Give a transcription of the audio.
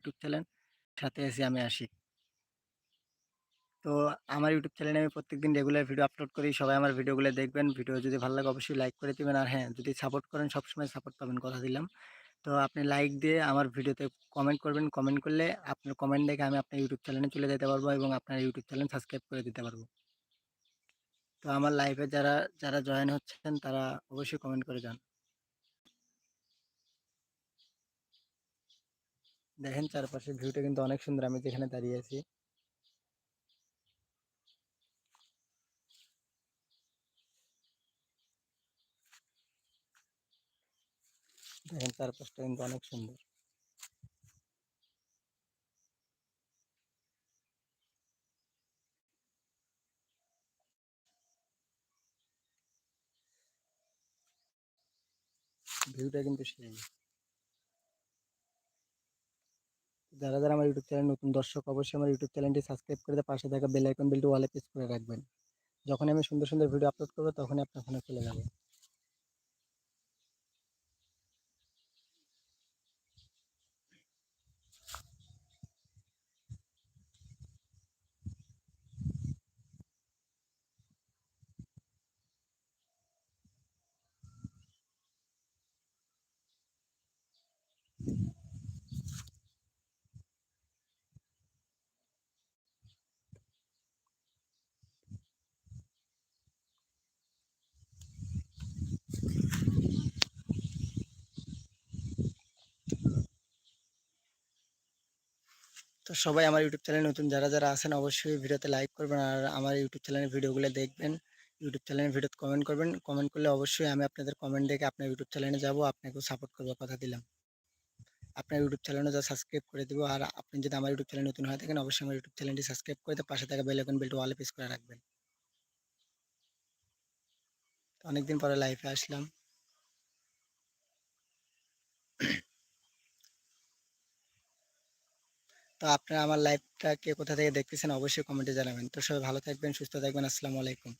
YouTube channel সাথে আছি আমি আসি। তো আমার ইউটিউব চ্যানেলে আমি প্রত্যেকদিন রেগুলার ভিডিও আপলোড করি। সবাই আমার ভিডিওগুলো দেখবেন। ভিডিও যদি ভালো লাগে অবশ্যই লাইক করে দিবেন। আর হ্যাঁ যদি সাপোর্ট করেন, সবসময় সাপোর্ট পাবেন কথা দিলাম। তো আপনি লাইক দিয়ে আমার ভিডিওতে কমেন্ট করবেন। কমেন্ট করলে আপনার কমেন্ট দেখে আমি আপনার ইউটিউব চ্যানেলে চলে যেতে পারব এবং আপনার ইউটিউব চ্যানেল সাবস্ক্রাইব করে দিতে পারব। তো আমার লাইফে যারা যারা জয়েন হচ্ছেন, তারা অবশ্যই কমেন্ট করে যান। দেখেন চারপাশের ভিউটা কিন্তু অনেক সুন্দর আমি যেখানে দাঁড়িয়ে আছি দেখেন চারপাশটা কিন্তু অনেক সুন্দর ভিউটা কিন্তু সেই যারা যারা আমার ইউটিউব চ্যানেল নতুন দর্শক, অবশ্যই আমার ইউটিউব চ্যানেলটি সাবস্ক্রাইব করে পাশে থাকা বেল আইকন বেলটি ওয়ালে প্রেস করে রাখবেন। যখন আমি সুন্দর সুন্দর ভিডিও আপলোড করব, তখনই আপনার ফোনে চলে যাবে। তো সবাই আমার ইউটিউব চ্যানেল নতুন, যারা যারা আছেন অবশ্যই ভিডিওতে লাইক করবেন আর আমার ইউটিউব চ্যানেলের ভিডিওগুলো দেখবেন। ইউটিউব চ্যানেলের ভিডিওতে কমেন্ট করবেন। কমেন্ট করলে অবশ্যই আমি আপনাদের কমেন্ট দেখে আপনার ইউটিউব চ্যানেলে যাব, আপনাকেও সাপোর্ট করব কথা দিলাম। আপনার ইউটিউব চ্যানেলে যা সাবস্ক্রাইব করে দেবো আর আপনি যদি আমার ইউটিউব চ্যানেল নতুন হয়ে থাকেন, অবশ্যই আমার ইউটিউব চ্যানেলটি সাবস্ক্রাইব করে দিয়ে পাশে থাকা বেল আইকন বেলটি ওয়ালে প্রেস করে রাখবেন। অনেকদিন পরে লাইফে আসলাম। তো আপনারা আমার লাইভটা কে কোথা থেকে দেখতেছেন অবশ্যই কমেন্টে জানাবেন। তো সবাই ভালো থাকবেন, সুস্থ থাকবেন, আসসালামু আলাইকুম।